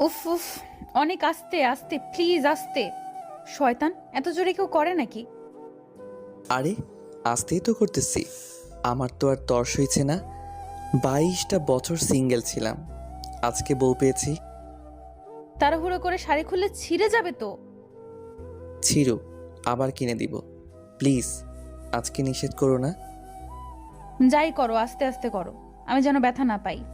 উফ উফ অনেক আস্তে আস্তে প্লিজ আস্তে। শয়তান এত জোরে কেউ করে নাকি? আরে আস্তেই তো করতেছি। আমার তো আর তর্স হয়েছে না। বাইশটা বছর সিঙ্গেল ছিলাম। আজকে বউ পেয়েছি। তাড়াহুড়ো করে শাড়ি খুললে ছিঁড়ে যাবে তো। ছিরু আবার কিনে দিব। প্লিজ আজকে নিষেধ করো না। যাই করো আস্তে আস্তে করো। আমি যেন ব্যথা না পাই।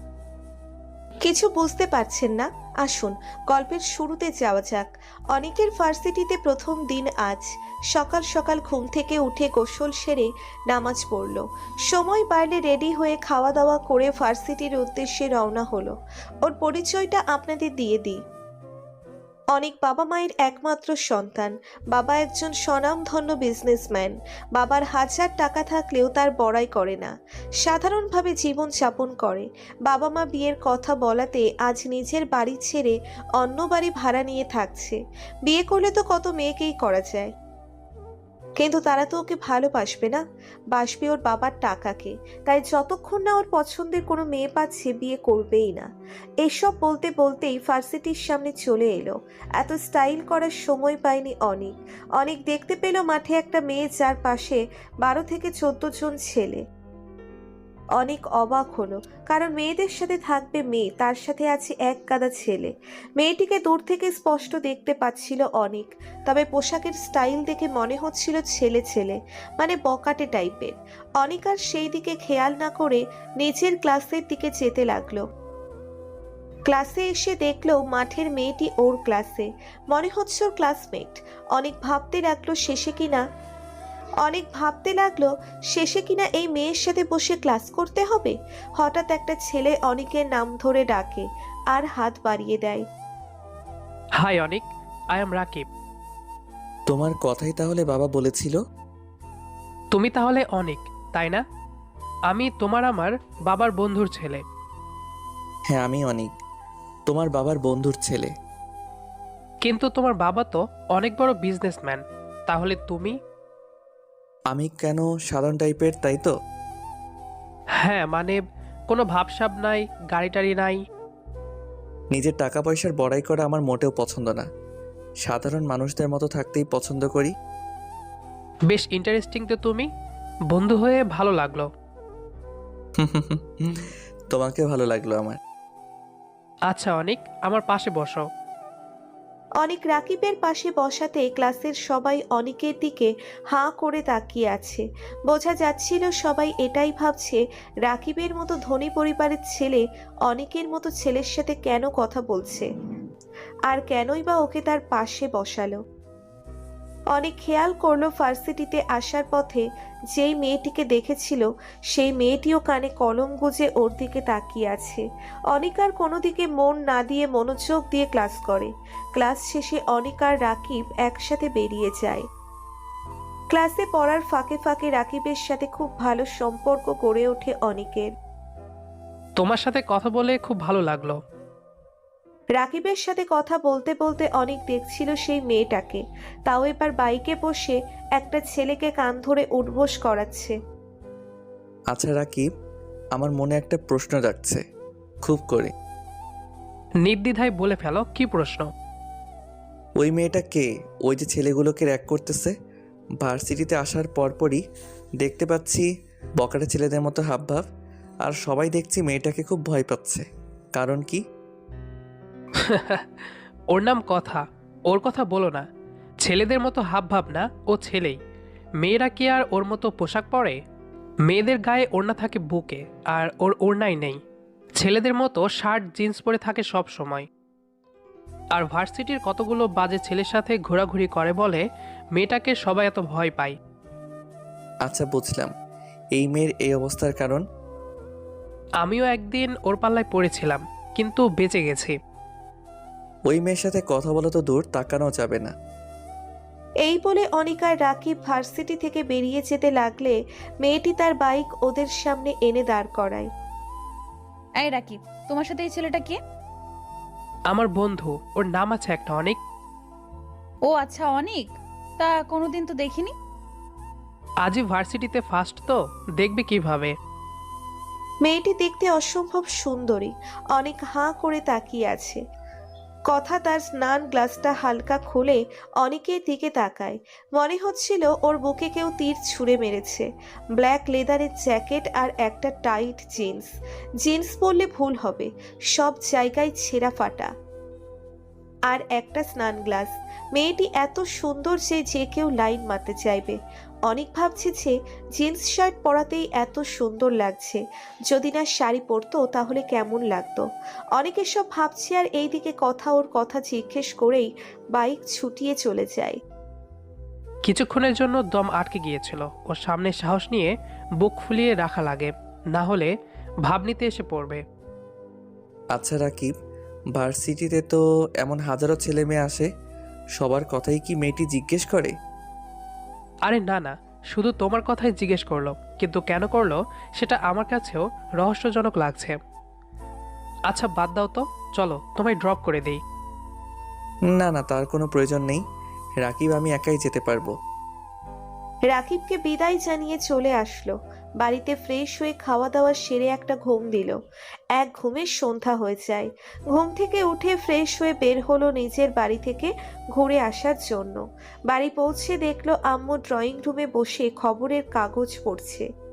কিছু বুঝতে পারছেন না। আসুন, গল্পের শুরুতে যাওয়া যাক। অনেকের ফার্সিটিতে প্রথম দিন আজ। সকাল সকাল ঘুম থেকে উঠে গোসল সেরে নামাজ পড়ল। সময় বাড়লে রেডি হয়ে খাওয়া দাওয়া করে ফার্সিটির উদ্দেশ্যে রওনা হলো। ওর পরিচয়টা আপনাদের দিয়ে দিই। অনেক বাবা মায়ের একমাত্র সন্তান। বাবা একজন স্বনামধন্য বিজনেসম্যান বাবার হাজার টাকা থাকলেও তার বড়াই করে না। সাধারণভাবে জীবন যাপন করে। বাবা মা বিয়ের কথা বলাতে আজ নিজের বাড়ি ছেড়ে অন্য বাড়ি ভাড়া নিয়ে থাকছে। বিয়ে করলে তো কত মেয়েকেই করা যায়। কিন্তু তারা তো ওকে ভালোবাসবে না। বাসবে ওর বাবার টাকাকে। তাই যতক্ষণ না ওর পছন্দের কোনো মেয়ে পাচ্ছে, বিয়ে করবেই না। এসব বলতে বলতেই ফার্সিটির সামনে চলে এলো। এত স্টাইল করার সময় পায়নি অনেক। অনেক দেখতে পেল মাঠে একটা মেয়ে যার পাশে বারো থেকে চোদ্দ জন ছেলে। অনেক অবাক হলো, কারণ মেয়েদের সাথে থাকবে মেয়ে, তার সাথে আছে এক গাদা ছেলে। মেয়েটিকে দূর থেকে স্পষ্ট দেখতে পাচ্ছিল অনেক, তবে পোশাকের স্টাইল দেখে মনে হচ্ছিল ছেলে ছেলে মানে বকাটে টাইপের। অনেক আর সেই দিকে খেয়াল না করে নিজের ক্লাসের দিকে যেতে লাগল। ক্লাসে এসে দেখল মাঠের মেয়েটি ওর ক্লাসে, মনে হচ্ছে ওর ক্লাসমেট। অনেক ভাবতে লাগল শেষে কিনা অনেক ভাবতে লাগল শেষে কিনা এই মেয়ের সাথে বসে ক্লাস করতে হবে? হঠাৎ একটা ছেলে অনেকের নাম ধরে ডাকে আর হাত বাড়িয়ে দেয়। Hi Anik I am Rakib. তোমার কথাই তাহলে বাবা বলেছিল? তুমি তাহলে অনিক তাই না? আমি তোমার আমার বাবার বন্ধুর ছেলে। হ্যাঁ আমি অনেক তোমার বাবার বন্ধুর ছেলে। কিন্তু তোমার বাবা তো অনেক বড় বিজনেসম্যান তাহলে তুমি আমি কেন সাধারণ টাইপের তাই তো? হ্যাঁ মানে কোনো ভাবসাব নাই গাড়ি টাড়ি নাই। নিজের টাকা পয়সার বড়াই করা আমার মোটেও পছন্দ না। সাধারণ মানুষদের মতো থাকতেই পছন্দ করি। বেশ ইন্টারেস্টিং তো তুমি। বন্ধু হয়ে ভালো লাগল। তোমাকে ভালো লাগল আমার। আচ্ছা অনিক আমার পাশে বসো। অনেক রাকিবের পাশে বসাতে ক্লাসের সবাই অনেকের দিকে হাঁ করে তাকিয়ে আছে। বোঝা যাচ্ছিল সবাই এটাই ভাবছে, রাকিবের মতো ধনী পরিবারের ছেলে অনেকের মতো ছেলের সাথে কেন কথা বলছে? আর কেনই বা ওকে তার পাশে বসালো? অনেক খেয়াল করল ভার্সিটিতে আসার পথে যেই মেয়েটিকে দেখেছিল, সেই মেয়েটিও কানে কলম গুজে ওর দিকে তাকিয়ে আছে। অনেক আর কোনো দিকে মন না দিয়ে মনোযোগ দিয়ে ক্লাস করে। ক্লাস শেষে অনিক আর রাকিব একসাথে বেরিয়ে যায়। ক্লাসে পড়ার ফাঁকে ফাঁকে রাকিবের সাথে খুব ভালো সম্পর্ক গড়ে ওঠে অনিকের। তোমার সাথে কথা বলে খুব ভালো লাগল। রাকিবের সাথে কথা বলতে বলতে অনেক দেখছিল সেই মেয়েটাকে। তাও এবার বাইকে বসে একটা ছেলেকে কান ধরে উঠবোস করাচ্ছে। আচ্ছা রাকিব আমার মনে একটা প্রশ্ন রাখছে খুব করে। নির্দ্বিধায় বলে ফেলো কি প্রশ্ন? ওই মেয়েটা কে? ওই যে ছেলেগুলোকে র্যাক করতেছে? ভার্সিটিতে আসার পরপরই দেখতে পাচ্ছি বকাটা ছেলেদের মতো হাবভাব আর সবাই দেখছি মেয়েটাকে খুব ভয় পাচ্ছে। কারণ কি? ওর নাম কথা। ওর কথা বলো না। ছেলেদের মতো হাব ভাব না ও ছেলেই। মেয়েরা কি আর ওর মতো পোশাক পরে? মেয়েদের গায়ে ওড়না থাকে বুকে আর ওর ওড়নাই নেই। ছেলেদের মতো শার্ট জিন্স পরে থাকে সব সময়। আর ভার্সিটির কতগুলো বাজে ছেলের সাথে ঘোরাঘুরি করে বলে মেয়েটাকে সবাই এত ভয় পায়। আচ্ছা বুঝলাম। এই মেয়ের এই অবস্থার কারণ? আমিও একদিন ওর পাল্লায় পড়েছিলাম কিন্তু বেঁচে গেছি। ওই মেয়ের সাথে কথা বলা তো দূর তাকানো যাবে না। এই বলে অনিকা আর রাকিব ভার্সিটি থেকে বেরিয়ে যেতে লাগলে মেয়েটি তার বাইক ওদের সামনে এনে দাঁড় করায়। এই রাকিব তোমার সাথে এই ছেলেটা কে? আমার বন্ধু ওর নাম আছে একটা অনেক। ও আচ্ছা অনেক? তা কোনোদিন তো দেখিনি? আজই ভার্সিটিতে ফার্স্ট তো দেখবে কীভাবে। মেয়েটি দেখতে অসম্ভব সুন্দরী অনেক হাঁ করে তাকিয়ে আছে। কথা তার স্নান গ্লাসটা হালকা খুলে অনেকের দিকে তাকায়। মনে হচ্ছিল ওর বুকে কেউ তীর ছুঁড়ে মেরেছে। ব্ল্যাক লেদারের জ্যাকেট আর একটা টাইট জিন্স। জিন্স পরলে ভুল হবে। সব জায়গায় ছেঁড়া ফাটা। আর একটা স্নান গ্লাস। মেয়েটি এত সুন্দর যে যে কেউ লাইন মারতে চাইবে। অনেক ভাবছে যে জিন্স শার্ট পরাতেই এত সুন্দর লাগছে। যদি না শাড়ি পরতো তাহলে কেমন লাগতো? অনেকে সব ভাবছে আর এইদিকে কথা ওর কথা জিজ্ঞেস করেই বাইক ছুটিয়ে চলে যায়। কিছুক্ষণের জন্য দম আটকে গিয়েছিল। ওর সামনে সাহস নিয়ে বুক ফুলিয়ে রাখা লাগে। না হলে ভাব নিতে এসে পড়বে। আচ্ছা রাকিব ভার্সিটিতে তো এমন হাজারো ছেলে মেয়ে আসে। সবার কথাই কি মেয়েটি জিজ্ঞেস করে? আরে না না শুধু তোমার কথাই জিজ্ঞেস করল কিন্তু কেন করল সেটা আমার কাছেও রহস্যজনক লাগছে। আচ্ছা বাদ দাও তো চলো তোমায় ড্রপ করে দেই। না না তার কোনো প্রয়োজন নেই। রাকিব আমি একাই যেতে পারব। রাকিবকে বিদায় জানিয়ে চলে আসলো। বাড়িতে ফ্রেশ হয়ে খাওয়া দাওয়া সেরে একটা ঘুম দিল। এক ঘুমে সন্ধ্যা হয়ে যায়। ঘুম থেকে উঠে ফ্রেশ হয়ে বের হলো নিজের বাড়ি থেকে ঘুরে আসার জন্য। বাড়ি পৌঁছে দেখল আম্মু ড্রয়িং রুমে বসে খবরের কাগজ পড়ছে।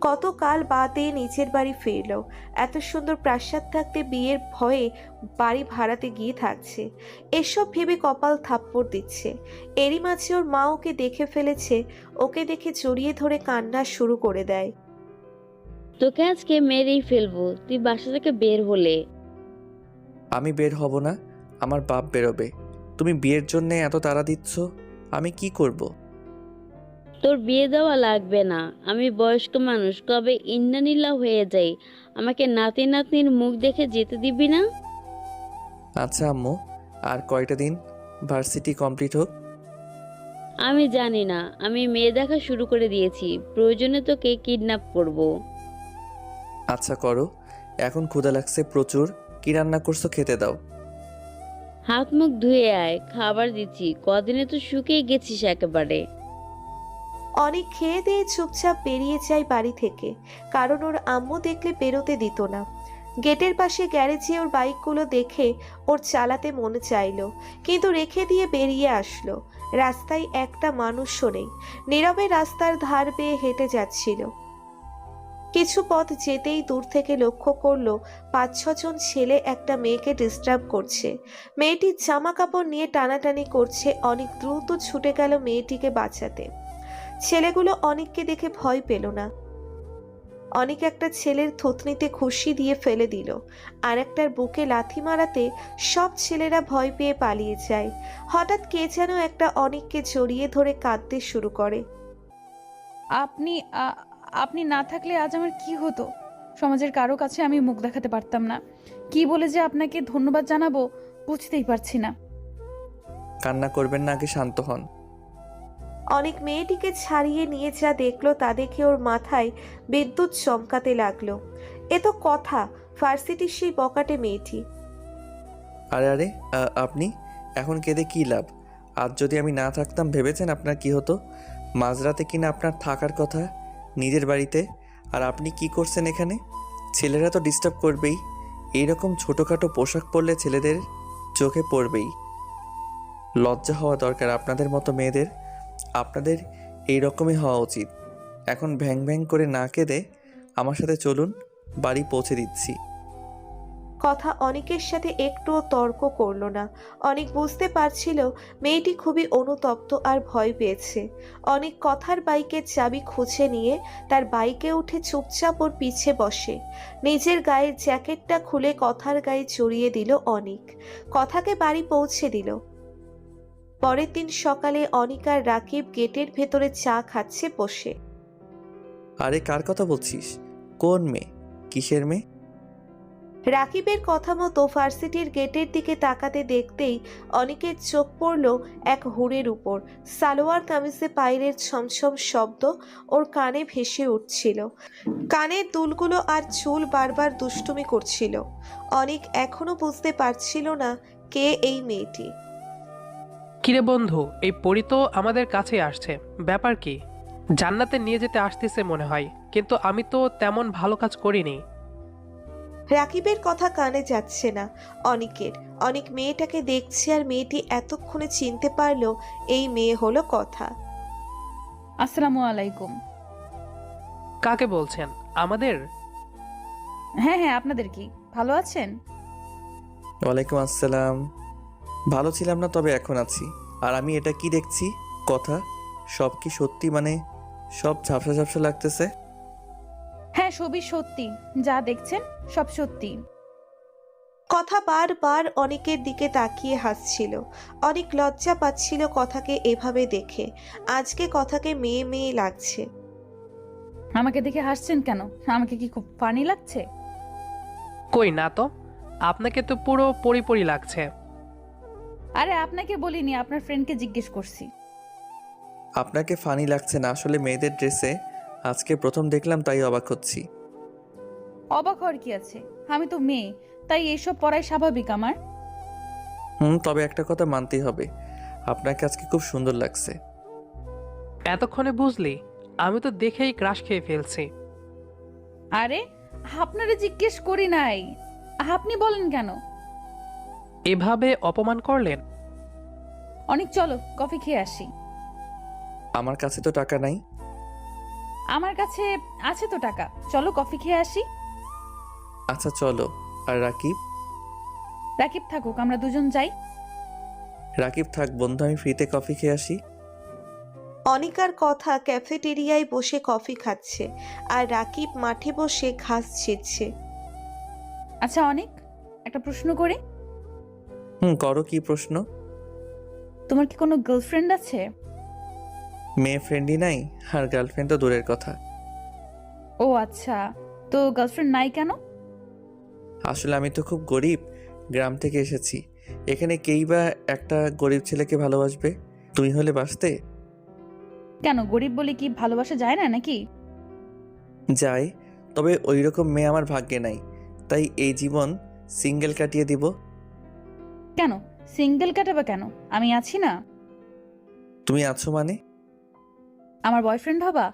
কতকাল বাদে নিজের বাড়ি ফিরল। এত সুন্দর প্রাসাদ থাকতে বিয়ের ভয়ে বাড়ি ভাড়াতে গিয়ে থাকছে। এসব ভেবে কপাল থাপ্পড় দিচ্ছে। এরই মাঝে ওর মা ওকে দেখে ফেলেছে ওকে দেখে জড়িয়ে ধরে কান্না শুরু করে দেয়। তোকে আজকে মেরেই ফেলব তুই বাসা থেকে বের হলে। আমি বের হব না আমার বাপ বেরোবে। তুমি বিয়ের জন্য এত তাড়া দিচ্ছ আমি কি করব। তোর বিয়ে দেওয়া লাগবে না। আমি বয়স্ক মানুষ কবে ইন্নানিল্লা হয়ে যাই? আমাকে নাতি নাতনির মুখ দেখে যেতে দিবি না? আচ্ছা আম্মু আর কয়টা দিন? ভার্সিটি কমপ্লিট হোক। আমি জানি না আমি মেয়ে দেখা শুরু করে দিয়েছি। প্রয়োজনে তোকে কিডন্যাপ করব। আচ্ছা করো এখন ক্ষুধা লাগছে প্রচুর কি রান্না করছ খেতে দাও। হাত মুখ ধুয়ে আয় খাবার দিচ্ছি কদিনে তো শুকিয়ে গেছিস একেবারে। অনেক খেয়ে দিয়ে চুপচাপ বেরিয়ে যায় বাড়ি থেকে। কারণ ওর আম্মু দেখলে বেরোতে দিত না। গেটের পাশে গ্যারেজে ওর বাইকগুলো দেখে ওর চালাতে মন চাইলো, কিন্তু রেখে দিয়ে বেরিয়ে আসলো। রাস্তায় একটা মানুষও নেই। নীরবে রাস্তার ধার বেয়ে হেঁটে যাচ্ছিল। কিছু পথ যেতেই দূর থেকে লক্ষ্য করল পাঁচ ছজন ছেলে একটা মেয়েকে ডিস্টার্ব করছে। মেয়েটির জামা কাপড় নিয়ে টানাটানি করছে অনেক দ্রুত ছুটে গেল মেয়েটিকে বাঁচাতে। ছেলেগুলো অনেককে দেখে ভয় পেল না। অনেক একটা ছেলের থুতনিতে খুশি দিয়ে ফেলে দিল। আর একটার বুকে লাথি মারাতে সব ছেলেরা ভয় পেয়ে পালিয়ে যায়। হঠাৎ কে যেন একটা অনেককে জড়িয়ে ধরে কাঁদতে শুরু করে। আপনি আ- আপনি না থাকলে আজ আমার কি হতো? সমাজের কারও কাছে আমি মুখ দেখাতে পারতাম না। কি বলে যে আপনাকে ধন্যবাদ জানাব বুঝতেই পারছি না। কান্না করবেন না আগে শান্ত হন। অনেক মেয়েটিকে ছাড়িয়ে নিয়ে যা দেখল তা দেখে ওর মাথায় বিদ্যুৎ চমকাতে লাগল। এ তো কথা ভার্সিটির সেই বকাটে মেয়েটি। আরে আরে আপনি? এখন কেঁদে কী লাভ? আজ যদি আমি না থাকতাম, ভেবেছেন আপনার কি হতো? মাঝরাতে কিনা আপনার থাকার কথা, নিজের বাড়িতে? আর আপনি কি করছেন এখানে? ছেলেরা তো ডিস্টার্ব করবেই। এইরকম ছোটোখাটো পোশাক পরলে ছেলেদের চোখে পড়বেই। লজ্জা হওয়া দরকার আপনাদের মতো মেয়েদের। আপনাদের এই রকমই হওয়া উচিত। এখন ভ্যাং ভ্যাং করে না কেঁদে আমার সাথে চলুন, বাড়ি পৌঁছে দিচ্ছি। কথা অনেকের সাথে একটুও তর্ক করল না। অনেক বুঝতে পারছিল মেয়েটি খুবই অনুতপ্ত আর ভয় পেয়েছে। অনেক কথার বাইকের চাবি খুঁজে নিয়ে তার বাইকে উঠে চুপচাপ ওর পিছে বসে। নিজের গায়ের জ্যাকেটটা খুলে কথার গায়ে চড়িয়ে দিল অনেক। কথাকে বাড়ি পৌঁছে দিল। পরের দিন সকালে অনিকার রাকিব গেটের ভেতরে চা খাচ্ছে বসে। আরে কার কথা বলছিস? কোন মেয়ে? কিসের মেয়ে? রাকিবের কথা মতো ভার্সিটির গেটের দিকে তাকাতে দেখতেই অনেকের চোখ পড়ল এক হুড়ের উপর। সালোয়ার কামিজে পায়ের ছমছম শব্দ ওর কানে ভেসে উঠছিল। কানের দুলগুলো আর চুল বারবার দুষ্টুমি করছিল। অনেক এখনও বুঝতে পারছিল না কে এই মেয়েটি। কিরে বন্ধু এই পরি তো আমাদের কাছে আসছে। ব্যাপার কি? জান্নাতে নিয়ে যেতে আসতেছে মনে হয় কিন্তু আমি তো তেমন ভালো কাজ করিনি। রাকিবের কথা কানে যাচ্ছে না। অনিকের অনেক মেয়েটাকে দেখছে আর মেয়েটি এতক্ষণে চিনতে পারল এই মেয়ে হলো কথা। আসসালামু আলাইকুম। কাকে বলছেন আমাদের? হ্যাঁ হ্যাঁ আপনাদের কি? ভালো আছেন? ওয়ালাইকুম আসসালাম। ভালো ছিলাম না তবে এখন আছি। আর আমি এটা কি দেখছি? কথা। সব কি সত্যি মানে সব ঝাপসা ঝাপসা লাগতেছে? হ্যাঁ সবই সত্যি। যা দেখছেন সব সত্যি। কথা বারবার অনেকের দিকে তাকিয়ে হাসছিল। অনেক লজ্জা পাচ্ছিল কথাকে এভাবে দেখে। আজকে কথাকে মেয়ে মেয়ে লাগছে। আমাকে দেখে হাসছেন কেন? আমাকে কি খুব ফানি লাগছে? কই না তো? আপনাকে তো পুরো পরিপরি লাগছে। আরে আপনাকে বলিনি আপনার ফ্রেন্ডকে জিজ্ঞেস করছি। আপনাকে ফানি লাগছে না আসলে মেয়েদের ড্রেসে আজকে প্রথম দেখলাম তাই অবাক হচ্ছি। অবাক হওয়ার কি আছে? আমি তো মেয়ে তাই এইসব পড়াই স্বাভাবিক আমার। হুম তবে একটা কথা মানতেই হবে আপনাকে আজকে খুব সুন্দর লাগছে। এতক্ষণে বুঝলি আমি তো দেখেই ক্রাশ খেয়ে ফেলছি। আরে আপনারে জিজ্ঞেস করি নাই আপনি বলেন কেন? এভাবে অপমান করলেন? অনেক চলো কফি খেয়ে আসি। আমার কাছে তো টাকা নাই। আমার কাছে আছে তো টাকা। চলো কফি খেয়ে আসি। আচ্ছা চলো। আর রাকিব? রাকিব থাকুক আমরা দুজন যাই। রাকিব থাক বন্ধু আমি ফ্রিতে কফি খেয়ে আসি। অনিকার কথা ক্যাফেটেরিয়ায় বসে কফি খাচ্ছে আর রাকিব মাঠে বসে ঘাস ছিঁড়ছে আচ্ছা অনেক একটা প্রশ্ন করি। হুম করো কি প্রশ্ন? তোমার কি কোনো গার্লফ্রেন্ড আছে? মেয়ে ফ্রেন্ডই নাই আর গার্লফ্রেন্ড তো দূরের কথা। ও আচ্ছা তো গার্লফ্রেন্ড নাই কেন? আসলে আমি তো খুব গরিব গ্রাম থেকে এসেছি। এখানে কেই বা একটা গরিব ছেলেকে ভালোবাসবে? তুমি হলে বাসতে কেন গরিব বলে কি ভালোবাসা যায় না নাকি? যায় তবে ওই রকম মেয়ে আমার ভাগ্যে নাই। তাই এই জীবন সিঙ্গেল কাটিয়ে দিব। কেন? সিঙ্গেল কাটাবে কেন? আমি আছি না। তুমি আছো মানে? আমার বয়ফ্রেন্ড হবা?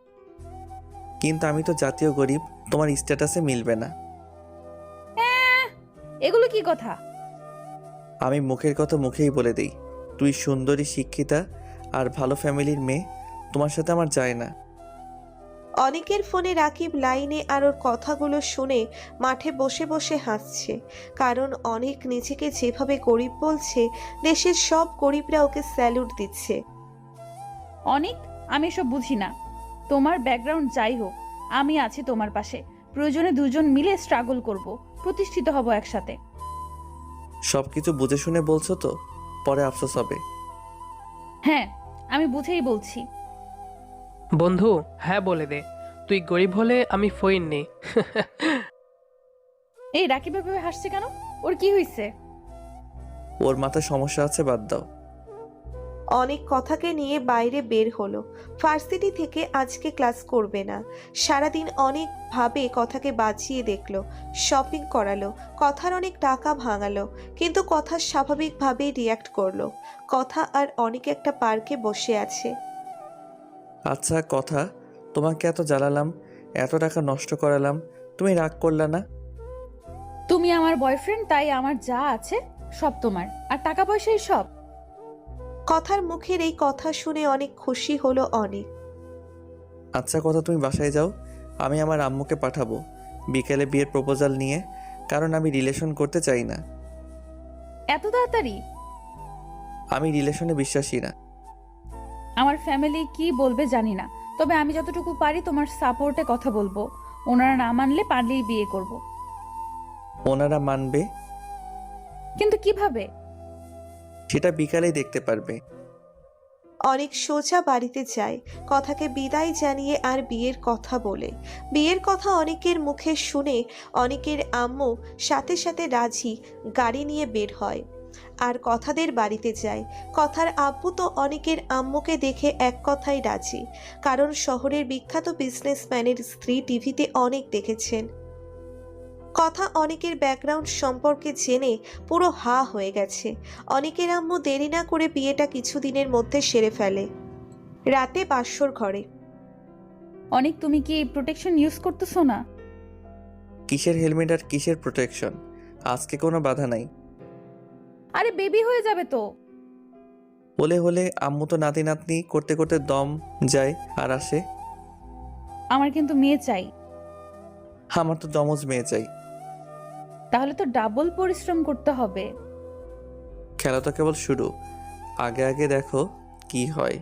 কিন্তু আমি তো জাতীয় গরিব তোমার স্ট্যাটাসে মিলবে না। এগুলো কি কথা? আমি মুখের কথা মুখেই বলে দেই। তুই সুন্দরী শিক্ষিতা আর ভালো ফ্যামিলির মেয়ে তোমার সাথে আমার যায় না। অনেকের ফোনে রাকিব লাইনে আর ওর কথাগুলো শুনে মাঠে বসে বসে হাসছে। কারণ অনেক নিজেকে যেভাবে গরিব বলছে দেশের সব গরিবরা ওকে স্যালুট দিচ্ছে। অনেক আমি এসব বুঝি না। তোমার ব্যাকগ্রাউন্ড যাই হোক আমি আছি তোমার পাশে। প্রয়োজনে দুজন মিলে স্ট্রাগল করব প্রতিষ্ঠিত হব একসাথে। সব কিছু বুঝে শুনে বলছো তো? পরে আফসোস হবে। হ্যাঁ আমি বুঝেই বলছি। বন্ধু হ্যাঁ বলে দে। তুই গরিব হলে আমি ফইন নেই এই রাকিব ভাবে হাসছে কেন? ওর কি হয়েছে ওর মাথায় সমস্যা আছে বাদ দাও। অনেক কথাকে নিয়ে বাইরে বের হলো। ভার্সিটি থেকে আজকে ক্লাস করবে না। সারাদিন অনেক ভাবে কথাকে বাঁচিয়ে দেখল শপিং করালো কথার অনেক টাকা ভাঙালো কিন্তু কথা স্বাভাবিকভাবেই রিয়াক্ট করল। কথা আর অনেক একটা পার্কে বসে আছে। আচ্ছা কথা। তোমাকে এত জ্বালালাম এত টাকা নষ্ট করালাম তুমি রাগ করলা না? তুমি আমার বয়ফ্রেন্ড তাই আমার যা আছে সব তোমার। আর টাকা পয়সাই সব। কথার মুখের এই কথা শুনে অনেক খুশি হলো অনেক। আচ্ছা কথা তুমি বাসায় যাও আমি আমার আম্মুকে পাঠাবো বিকেলে বিয়ের প্রপোজাল নিয়ে কারণ আমি রিলেশন করতে চাই না। এত তাড়াতাড়ি? আমি রিলেশনে বিশ্বাসী না। আমার ফ্যামিলি কি বলবে জানি না। তবে আমি যতটুকু পারি তোমার সাপোর্টে কথা বলব। ওনারা না মানলে পারলেই বিয়ে করব। ওনারা মানবে? কিন্তু কীভাবে? সেটা বিকালে দেখতে পারবে। অনেক সোজা বাড়িতে যায় কথাকে বিদায় জানিয়ে আর বিয়ের কথা বলে। বিয়ের কথা অনেকের মুখে শুনে অনেকের আম্মু সাথে সাথে রাজি গাড়ি নিয়ে বের হয়। আর কথাদের বাড়িতে যায়। কথার আব্বু তো অনেকের আম্মুকে দেখে এক কথাই রাজি। কারণ শহরের বিখ্যাত বিজনেসম্যানের স্ত্রী টিভিতে অনেক দেখেছেন। কথা অনেকের ব্যাকগ্রাউন্ড সম্পর্কে জেনে পুরো হা হয়ে গেছে। অনেকের আম্মু দেরি না করে বিয়েটা কিছুদিনের মধ্যে সেরে ফেলে। রাতে বাসর ঘরে। অনেক তুমি কি প্রোটেকশন ইউজ করতেছো না? কিসের হেলমেট আর কিসের প্রোটেকশন আজকে কোনো বাধা নাই। আরে বেবি হয়ে যাবে তো। হলে হলে আম্মু তো নাতি নাতনি করতে করতে দম যায় আর আসে। আমার কিন্তু মেয়ে চাই। আমার তো দমজ মেয়ে চাই। তাহলে তো ডাবল পরিশ্রম করতে হবে। খেলা তো কেবল শুরু। আগে আগে দেখো কি হয়।